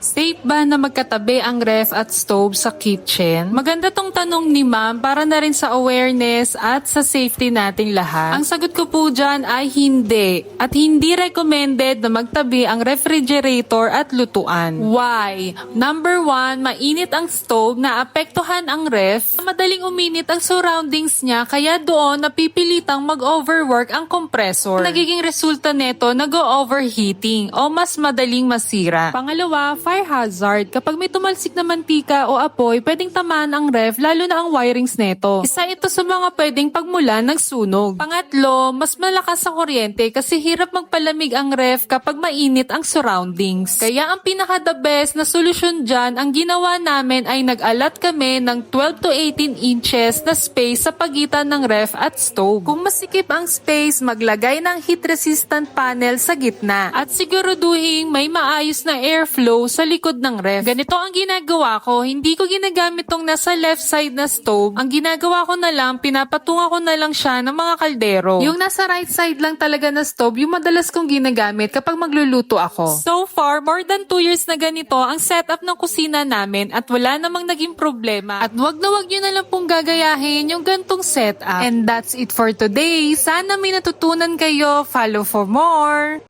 Safe ba na magkatabi ang ref at stove sa kitchen? Maganda tong tanong ni ma'am para na rin sa awareness at sa safety nating lahat. Ang sagot ko po dyan ay hindi. At hindi recommended na magtabi ang refrigerator at lutuan. Why? Number one, mainit ang stove na apektuhan ang ref. Madaling uminit ang surroundings niya kaya doon napipilitang mag-overwork ang compressor. Nagiging resulta neto nag-overheating o mas madaling masira. Pangalawa, fire hazard. Kapag may tumalsik na mantika o apoy, pwedeng tamaan ang ref lalo na ang wirings neto. Isa ito sa mga pwedeng pagmulan ng sunog. Pangatlo, mas malakas sa kuryente kasi hirap magpalamig ang ref kapag mainit ang surroundings. Kaya ang pinaka the best na solusyon dyan, ang ginawa namin ay nag-alat kami ng 12 to 18 inches na space sa pagitan ng ref at stove. Kung masikip ang space, maglagay ng heat resistant panel sa gitna at siguraduhin may maayos na airflow sa likod ng ref. Ganito ang ginagawa ko, hindi ko ginagamit tong nasa left side na stove. Ang ginagawa ko na lang, pinapatunga ko na lang siya ng mga kaldero. Yung nasa right side lang talaga na stove, yung madalas kong ginagamit kapag magluluto ako. So far, more than 2 years na ganito ang setup ng kusina namin at wala namang naging problema. At wag na wag nyo na lang pong gagayahin yung gantong setup. And that's it for today. Sana may natutunan kayo. Follow for more.